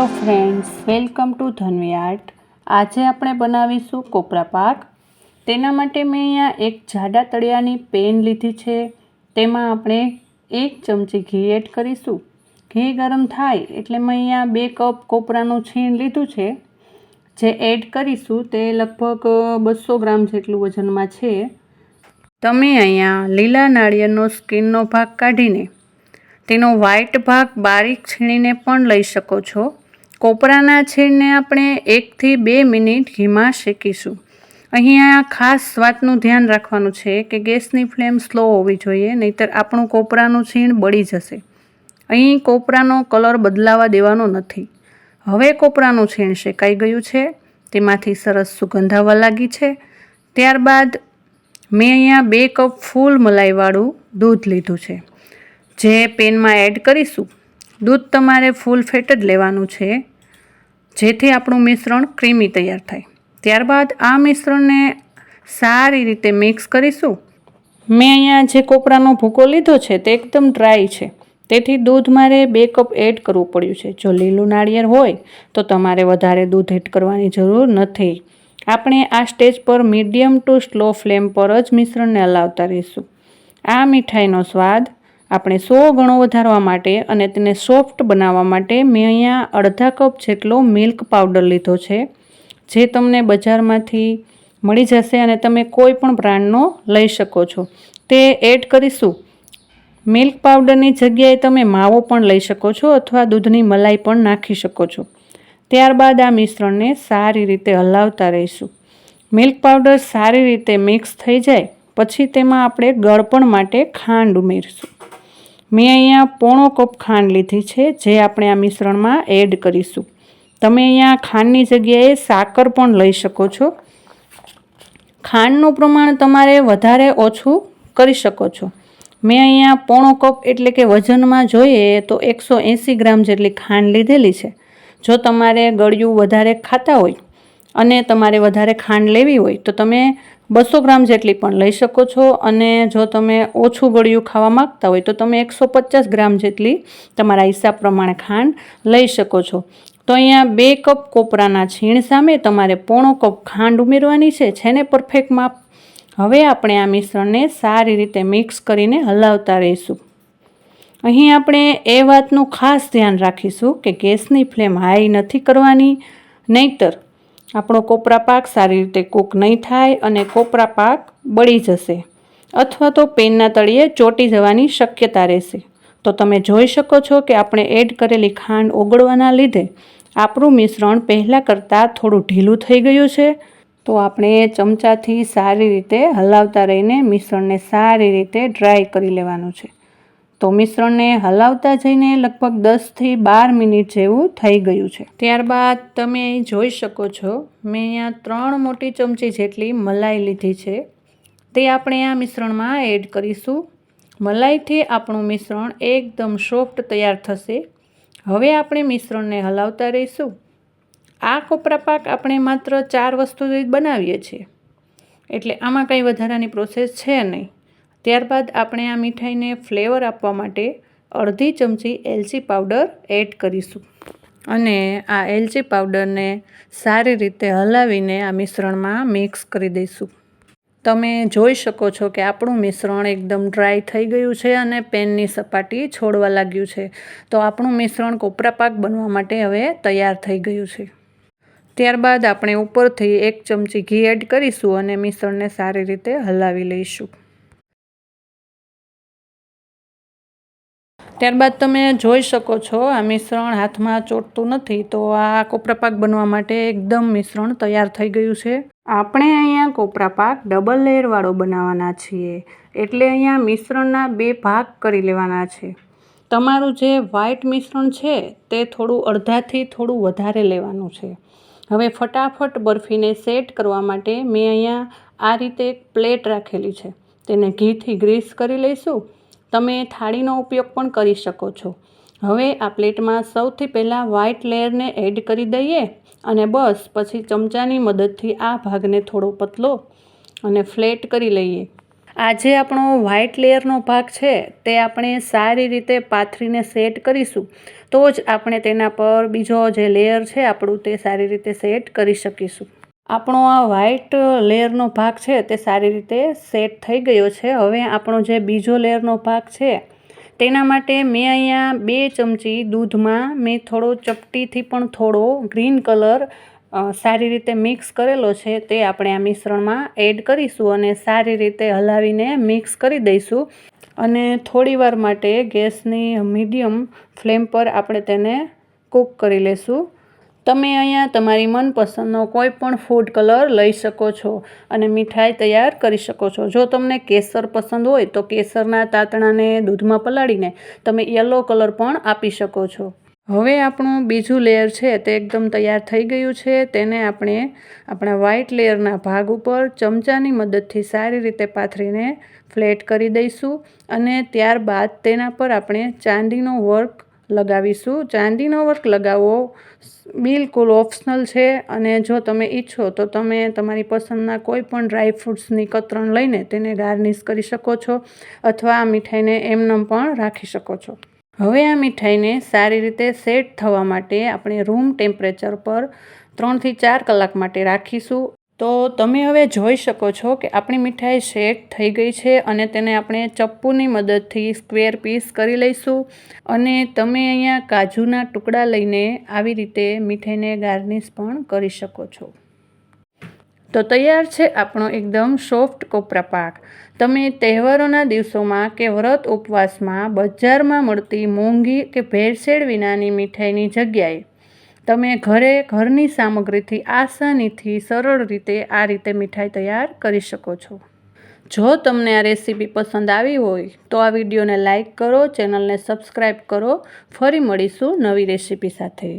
Hello friends, welcome to Dhanvi art આજે આપણે બનાવીશું કોપરા પાક. તેના માટે મેં અહીંયા એક જાડા તળિયાની પેન લીધી છે. તેમાં આપણે એક ચમચી ઘી એડ કરીશું. ઘી ગરમ થાય એટલે મેં અહીંયા બે કપ કોપરાનું છીણ લીધું છે. જે એડ કરીશું તે લગભગ બસો ગ્રામ જેટલું વજનમાં છે. તમે અહીંયા લીલા નાળિયેરનો સ્કિનનો ભાગ કાઢીને તેનો વ્હાઈટ ભાગ બારીક છીણીને પણ લઈ શકો છો. કોપરાના છીણને આપણે એકથી બે મિનિટ ઘીમાં શેકીશું. અહીંયા ખાસ વાતનું ધ્યાન રાખવાનું છે કે ગેસની ફ્લેમ સ્લો હોવી જોઈએ, નહીતર આપણું કોપરાનું છીણ બળી જશે. અહીં કોપરાનો કલર બદલાવા દેવાનો નથી. હવે કોપરાનું છીણ શેકાઈ ગયું છે, તેમાંથી સરસ સુગંધ આવવા લાગી છે. ત્યારબાદ મેં અહીંયા બે કપ ફૂલ મલાઈવાળું દૂધ લીધું છે. જે પેનમાં એડ કરીશું. દૂધ તમારે ફૂલ ફેટ જ લેવાનું છે. જેથી આપણું મિશ્રણ ક્રીમી તૈયાર થાય. ત્યારબાદ આ મિશ્રણને સારી રીતે મિક્સ કરીશું. મેં અહીંયા જે કોપરાનો ભૂકો લીધો છે તે એકદમ ડ્રાય છે. તેથી દૂધ મારે બે કપ એડ કરવું પડ્યું છે. જો લીલું નાળિયેર હોય તો તમારે વધારે દૂધ એડ કરવાની જરૂર નથી. આપણે આ સ્ટેજ પર મીડિયમ ટુ સ્લો ફ્લેમ પર જ મિશ્રણને હલાવતા રહીશું. આ મીઠાઈનો સ્વાદ આપણે સો ગણો વધારવા માટે અને તેને સોફ્ટ બનાવવા માટે મેં અહીંયા અડધા કપ જેટલો મિલ્ક પાવડર લીધો છે, જે તમને બજારમાંથી મળી જશે અને તમે કોઈ પણ બ્રાન્ડનો લઈ શકો છો. તે એડ કરીશું. મિલ્ક પાવડરની જગ્યાએ તમે માવો પણ લઈ શકો છો અથવા દૂધની મલાઈ પણ નાખી શકો છો. ત્યારબાદ આ મિશ્રણને સારી રીતે હલાવતા રહીશું. મિલ્ક પાવડર સારી રીતે મિક્સ થઈ જાય, પછી તેમાં આપણે ગળપણ માટે ખાંડ ઉમેરીશું. મેં અહીંયા પોણો કપ ખાંડ લીધી છે, જે આપણે આ મિશ્રણમાં એડ કરીશું. તમે અહીંયા ખાંડની જગ્યાએ સાકર પણ લઈ શકો છો. ખાંડનું પ્રમાણ તમારે વધારે ઓછું કરી શકો છો. મેં અહીંયા પોણો કપ એટલે કે વજનમાં જોઈએ તો એકસો એંસી ગ્રામ જેટલી ખાંડ લીધેલી છે. જો તમારે ગળ્યું વધારે ખાતા હોય અને તમારે વધારે ખાંડ લેવી હોય તો તમે બસો ગ્રામ જેટલી પણ લઈ શકો છો. અને જો તમે ઓછું ગળ્યું ખાવા માગતા હોય તો તમે એકસો પચાસ ગ્રામ જેટલી તમારા હિસાબ પ્રમાણે ખાંડ લઈ શકો છો. તો અહીંયા બે કપ કોપરાના છીણ સામે તમારે પોણો કપ ખાંડ ઉમેરવાની છે. છેને પરફેક્ટ માપ હવે આપણે આ મિશ્રણને સારી રીતે મિક્સ કરીને હલાવતા રહીશું. અહીં આપણે એ વાતનું ખાસ ધ્યાન રાખીશું કે ગેસની ફ્લેમ હાઈ નથી કરવાની, નહીતર આપણો કોપરા પાક સારી રીતે કૂક નહીં થાય અને કોપરા પાક બળી જશે. અથવા તો પેનના તળિયે ચોટી જવાની શક્યતા રહેશે. તો તમે જોઈ શકો છો કે આપણે એડ કરેલી ખાંડ ઓગળવાના લીધે આપણું મિશ્રણ પહેલાં કરતાં થોડું ઢીલું થઈ ગયું છે. તો આપણે ચમચાથી સારી રીતે હલાવતા રહીને મિશ્રણને સારી રીતે ડ્રાય કરી લેવાનું છે. તો મિશ્રણને હલાવતા જઈને લગભગ દસથી બાર મિનિટ જેવું થઈ ગયું છે. ત્યારબાદ તમે અહીં જોઈ શકો છો, મેં અહીંયા ત્રણ મોટી ચમચી જેટલી મલાઈ લીધી છે. તે આપણે આ મિશ્રણમાં એડ કરીશું. મલાઈથી આપણું મિશ્રણ એકદમ સોફ્ટ તૈયાર થશે. હવે આપણે મિશ્રણને હલાવતા રહીશું. આ કોપરા પાક આપણે માત્ર ચાર વસ્તુથી બનાવીએ છીએ. એટલે આમાં કંઈ વધારાની પ્રોસેસ છે નહીં. ત્યારબાદ આપણે આ મીઠાઈને ફ્લેવર આપવા માટે અડધી ચમચી એલચી પાવડર એડ કરીશું. અને આ એલચી પાવડરને સારી રીતે હલાવીને આ મિશ્રણમાં મિક્સ કરી દઈશું. તમે જોઈ શકો છો કે આપણું મિશ્રણ એકદમ ડ્રાય થઈ ગયું છે અને પેનની સપાટી છોડવા લાગ્યું છે. તો આપણું મિશ્રણ કોપરા પાક બનવા માટે હવે તૈયાર થઈ ગયું છે. ત્યારબાદ આપણે ઉપરથી એક ચમચી ઘી એડ કરીશું અને મિશ્રણને સારી રીતે હલાવી લઈશું. ત્યારબાદ તમે જોઈ શકો છો, આ મિશ્રણ હાથમાં ચોટતું નથી, તો આ કોપરા પાક બનવા માટે એકદમ મિશ્રણ તૈયાર થઈ ગયું છે. આપણે અહીંયા કોપરા પાક ડબલ લેયરવાળો બનાવવાના છીએ, એટલે અહીંયા મિશ્રણના બે ભાગ કરી લેવાના છે. તમારું જે વ્હાઇટ મિશ્રણ છે, તે થોડું અડધાથી થોડું વધારે લેવાનું છે. હવે ફટાફટ બરફીને સેટ કરવા માટે મેં અહીંયા આ રીતે એક પ્લેટ રાખેલી છે, તેને ઘીથી ગ્રીસ કરી લઈશું. તમે થાળીનો ઉપયોગ પણ કરી શકો છો. હવે આ પ્લેટમાં સૌથી પહેલાં વ્હાઇટ લેયરને એડ કરી દઈએ અને બસ પછી ચમચાની મદદથી આ ભાગને થોડો પતલો અને ફ્લેટ કરી લઈએ. આજે આપણો વ્હાઇટ લેયરનો ભાગ છે, તે આપણે સારી રીતે પાથરીને સેટ કરીશું. તો જ આપણે તેના પર બીજો જે લેયર છે આપણું તે સારી રીતે સેટ કરી શકીશું. આપણો આ વ્હાઇટ લેયરનો ભાગ છે તે સારી રીતે સેટ થઈ ગયો છે. હવે આપણો જે બીજો લેયરનો ભાગ છે, તેના માટે મેં અહીંયા બે ચમચી દૂધમાં મેં થોડો ચપટીથી પણ થોડો ગ્રીન કલર સારી રીતે મિક્સ કરેલો છે. તે આપણે આ મિશ્રણમાં એડ કરીશું અને સારી રીતે હલાવીને મિક્સ કરી દઈશું. અને થોડીવાર માટે ગેસની મીડિયમ ફ્લેમ પર આપણે તેને કૂક કરી લેશું. તમે અહીંયા તમારી મનપસંદનો કોઈ પણ ફૂડ કલર લઈ શકો છો અને મીઠાઈ તૈયાર કરી શકો છો. જો તમને કેસર પસંદ હોય તો કેસરના તાતણાને દૂધમાં પલાળીને તમે યલો કલર પણ આપી શકો છો. હવે આપણું બીજું લેયર છે તે એકદમ તૈયાર થઈ ગયું છે. તેને આપણે આપણા વ્હાઇટ લેયરના ભાગ ઉપર ચમચાની મદદથી સારી રીતે પાથરીને ફ્લેટ કરી દઈશું અને ત્યારબાદ તેના પર આપણે ચાંદીનો વર્ક લગાવીશું. ચાંદીનો વર્ક લગાવવો બિલકુલ ઓપ્શનલ છે અને જો તમે ઈચ્છો તો તમે તમારી પસંદના કોઈ પણ ડ્રાય ફ્રૂટ્સની કતરણ લઈને તેને ગાર્નિશ કરી શકો છો અથવા આ મીઠાઈને એમનેમ પણ રાખી શકો છો. હવે આ મીઠાઈને સારી રીતે સેટ થવા માટે આપણે રૂમ ટેમ્પરેચર પર ત્રણથી ચાર કલાક માટે રાખીશું. તો તમે હવે જોઈ શકો છો કે આપણી મીઠાઈ સેટ થઈ ગઈ છે અને તેને આપણે ચપ્પુની મદદથી સ્ક્વેર પીસ કરી લઈશું. અને તમે અહીંયા કાજુના ટુકડા લઈને આવી રીતે મીઠાઈને ગાર્નિશ પણ કરી શકો છો. તો તૈયાર છે આપણો એકદમ સોફ્ટ કોપરા પાક. તમે તહેવારોના દિવસોમાં કે વ્રત ઉપવાસમાં બજારમાં મળતી મોંઘી કે ભેળસેળ વિનાની મીઠાઈની જગ્યાએ તમે ઘરે ઘરની સામગ્રીથી આસાનીથી સરળ રીતે આ રીતે મીઠાઈ તૈયાર કરી શકો છો. જો તમને આ રેસીપી પસંદ આવી હોય, તો આ વિડીયોને લાઇક કરો, ચેનલને સબસ્ક્રાઈબ કરો. ફરી મળીશું નવી રેસીપી સાથે.